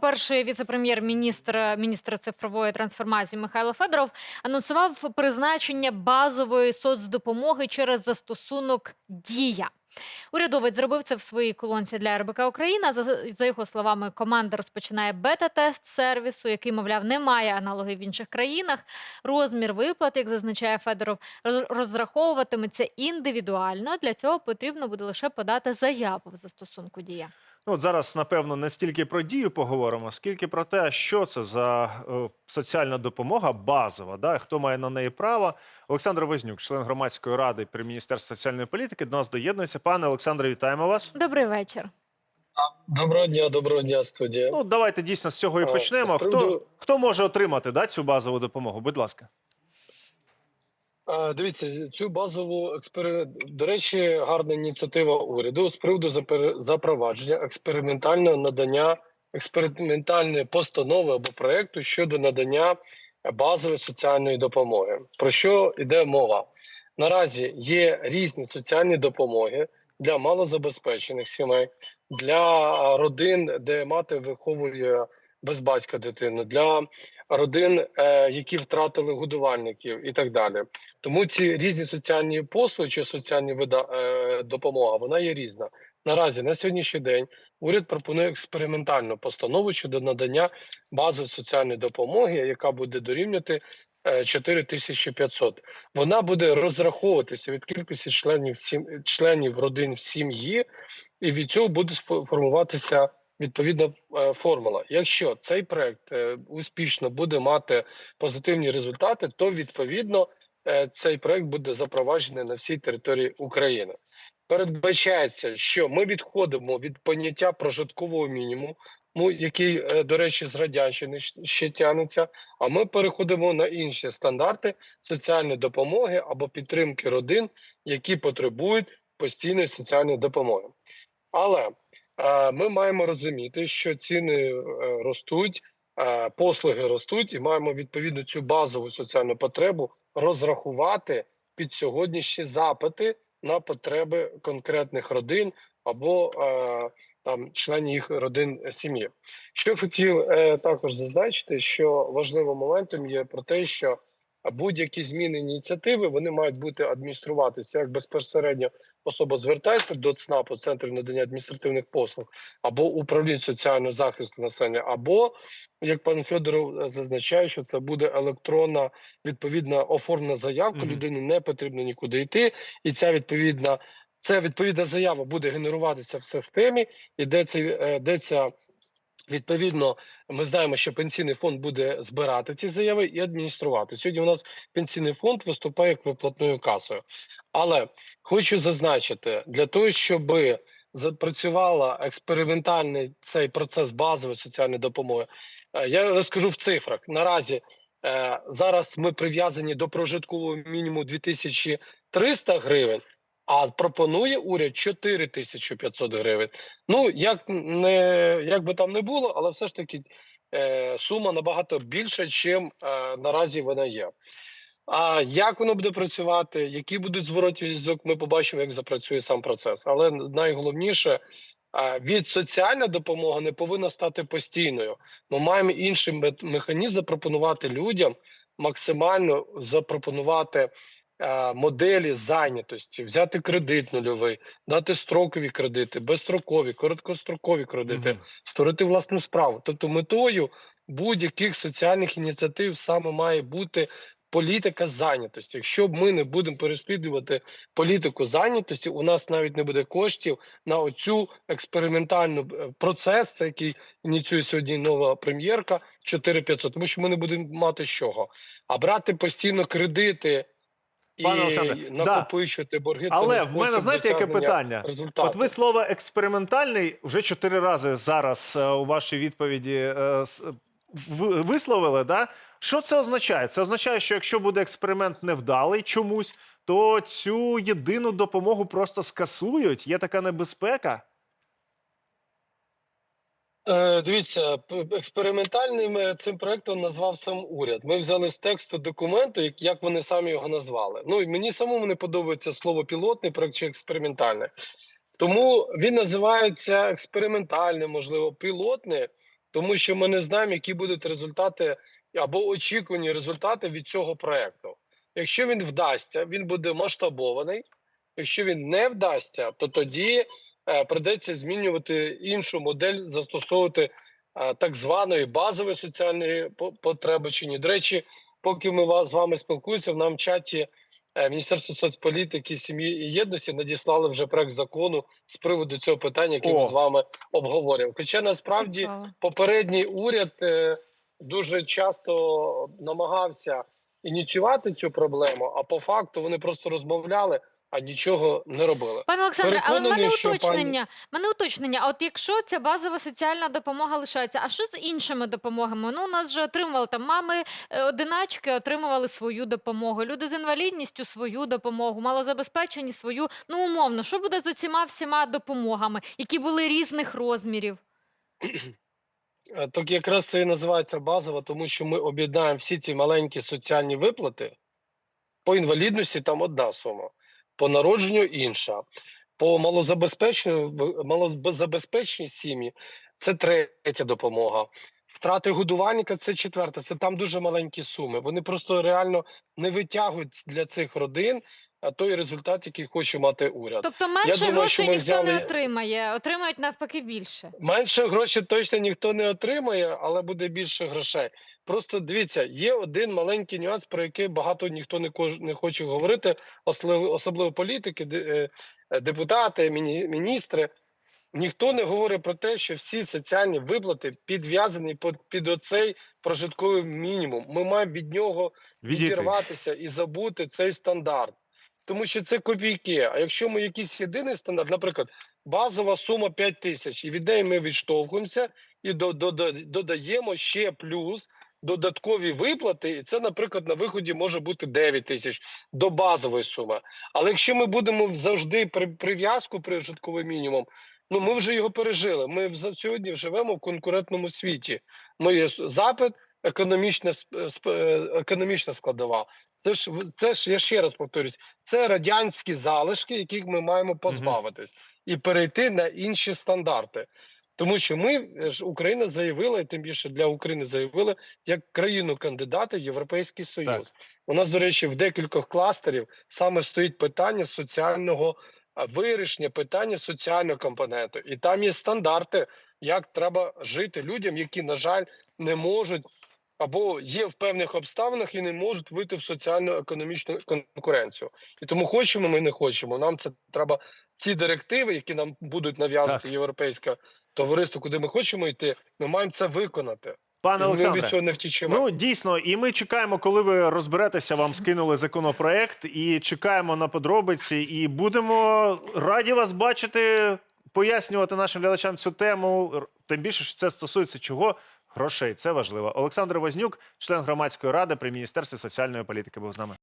Перший віце-прем'єр-міністр міністр цифрової трансформації Михайло Федоров анонсував призначення базової соцдопомоги через застосунок Дія. Урядовець зробив це в своїй колонці для РБК Україна. За, за його словами, команда розпочинає бета-тест сервісу, який, мовляв, не має аналогів в інших країнах. Розмір виплат, як зазначає Федоров, роз- розраховуватиметься індивідуально. Для цього потрібно буде лише подати заяву в застосунку Дія. Ну, от зараз, напевно, не стільки про дію поговоримо, скільки про те, що це за е, соціальна допомога базова, да, хто має на неї право. Олександр Вознюк, член громадської ради при Міністерстві соціальної політики, до нас доєднується. Пане Олександре, вітаємо вас. Добрий вечір. Доброго дня, доброго дня, студія. Ну, давайте дійсно з цього і почнемо. Хто, хто може отримати да, цю базову допомогу? Будь ласка. А, Дивіться, цю базову експери... До речі, гарна ініціатива уряду з приводу запровадження експериментального надання експериментальної постанови або проекту щодо надання базової соціальної допомоги. Про що йде мова? Наразі є різні соціальні допомоги для малозабезпечених сімей, для родин, де мати виховує без батька дитину, для родин, е, які втратили годувальників і так далі. Тому ці різні соціальні послуги чи соціальні вида е, допомога вона є різна. Наразі на сьогоднішній день уряд пропонує експериментальну постанову щодо надання базової соціальної допомоги, яка буде дорівнювати е, 4500. Вона буде розраховуватися від кількості членів членів родин в сім'ї, і від цього буде формуватися відповідна е, формула. Якщо цей проект е, успішно буде мати позитивні результати, то відповідно е, цей проект буде запроваджений на всій території України. Передбачається, що ми відходимо від поняття прожиткового мінімуму, який, до речі, з радянщини ще тягнеться. А ми переходимо на інші стандарти соціальної допомоги або підтримки родин, які потребують постійної соціальної допомоги. Але ми маємо розуміти, що ціни е, ростуть, послуги ростуть, і маємо відповідно цю базову соціальну потребу розрахувати під сьогоднішні запити на потреби конкретних родин або е, там членів їх родин е, сім'ї. Що хотів також зазначити, що важливим моментом є про те, що будь-які зміни ініціативи вони мають бути адмініструватися як безпосередньо особа звертається до ЦНАПу, центрів надання адміністративних послуг, або управління соціального захисту населення, або як пан Федоров е, зазначає, що це буде електронна відповідна оформлена заявка. Мгм. Людині не потрібно нікуди йти, і ця відповідна. Ця відповідна заява буде генеруватися в системі, і де це е, де ця відповідно. Ми знаємо, що пенсійний фонд буде збирати ці заяви і адмініструвати. Сьогодні у нас пенсійний фонд виступає як виплатною касою. Але хочу зазначити, для того, щоб запрацювала експериментальний цей процес базової соціальної допомоги, е, я розкажу в цифрах. Наразі е, зараз ми прив'язані до прожиткового мінімуму 2300 гривень. А пропонує уряд 4500 гривень. Ну як не як би там не було, але все ж таки е, сума набагато більша, чим е, наразі вона є. А як воно буде працювати, які будуть зворотні зв'язок, ми побачимо, як запрацює сам процес. Але найголовніше е, від соціальна допомога не повинна стати постійною. Ми маємо інший механізм запропонувати людям максимально запропонувати моделі зайнятості, взяти кредит нульовий, дати строкові кредити, безстрокові, короткострокові кредити Мгм. створити власну справу. Тобто, метою будь-яких соціальних ініціатив саме має бути політика зайнятості. Якщо ми не будемо переслідувати політику зайнятості, у нас навіть не буде коштів на оцю експериментальну е, процес, це який ініціює сьогодні нова прем'єрка 4500, тому що ми не будемо мати з чого. А брати постійно кредити. Пане Олександре, да. борги, Але в мене знаєте, яке питання? результату. От ви слово експериментальний вже чотири рази зараз е, у вашій відповіді е, висловили. Да? Що це означає? Це означає, що якщо буде експеримент невдалий чомусь, то цю єдину допомогу просто скасують. Є така небезпека. Е, Дивіться, експериментальним е, цим проектом назвав сам уряд. Ми взяли з тексту документу, як, вони самі його назвали. Ну і мені самому не подобається слово пілотний проект чи експериментальний. Тому він називається експериментальним, можливо, пілотний, тому що ми не знаємо, які будуть результати або очікувані результати від цього проекту. Якщо він вдасться, він буде масштабований. Якщо він не вдасться, то тоді придеться змінювати іншу модель, застосовувати е, так званої базової соціальної по- потреби чи ні. До речі, поки ми вас з вами спілкуємося, в нам чаті е, Міністерство соцполітики, сім'ї і єдності надіслали вже проект закону з приводу цього питання, О. ми з вами обговорюємо. Хоча насправді попередній уряд е, дуже часто намагався ініціювати цю проблему, а по факту вони просто розмовляли, а нічого не робили. Пане Олександре, але в мене що пані- уточнення. Мене уточнення. А от якщо ця базова соціальна допомога лишається, а що з іншими допомогами? Ну, у нас же отримували там мами е, одиначки, отримували свою допомогу. Люди з інвалідністю свою допомогу, малозабезпечені свою. Ну, умовно, що буде з оціма всіма допомогами, які були різних розмірів? Е, Так якраз це і називається базово, тому що ми об'єднаємо всі ці маленькі соціальні виплати. По інвалідності там одна сума, по народженню інша, по малозабезпеченню малозабезпеченій сім'ї це третя допомога. Втрати годувальника це четверта. Це там дуже маленькі суми. Вони просто реально не витягують для цих родин той результат, який хоче мати уряд. Тобто менше думаю, грошей ніхто не отримає, отримають навпаки більше. Менше грошей точно ніхто не отримає, але буде більше грошей. Просто дивіться, є один маленький нюанс, про який багато ніхто не кож не хоче говорити, особливо, політики, е, депутати, міністри. Ніхто не говорить про те, що всі соціальні виплати підв'язані під, під оцей прожитковий мінімум. Ми маємо від нього відірватися і забути цей стандарт. Тому що це копійки. А якщо ми якийсь єдиний стандарт, наприклад, базова сума 5 тисяч, і від неї ми відштовхуємося і до, до, до, додаємо ще плюс додаткові виплати, і це, наприклад, на виході може бути 9 тисяч до базової суми. Але якщо ми будемо завжди при прив'язку прожитковий мінімум, ну ми вже його пережили. Ми сьогодні живемо в конкурентному світі. Ми є запит, економічна сп- е, економічна складова. Це ж це ж я ще раз повторюсь, це радянські залишки, яких ми маємо позбавитись, і перейти на інші стандарти. Тому що ми е, ж Україна заявила, і тим більше для України заявили як країну кандидата в Європейський Союз. У нас, до речі, в декількох кластерів саме стоїть питання соціального вирішення, питання соціального компоненту, і там є стандарти, як треба жити людям, які, на жаль, не можуть або є в певних обставинах і не можуть вийти в соціально-економічну конкуренцію. І тому хочемо ми не хочемо. Нам це треба ці директиви, які нам будуть нав'язувати європейське товариство, куди ми хочемо йти. Ми маємо це виконати. Пане ми від цього не втічемо. Ну дійсно, і ми чекаємо, коли ви розберетеся. Вам скинули законопроект, і чекаємо на подробиці. І будемо раді вас бачити, пояснювати нашим глядачам цю тему. Тим більше, що це стосується чого грошей. Це важливо. Олександр Вознюк, член громадської ради при міністерстві соціальної політики, був з нами.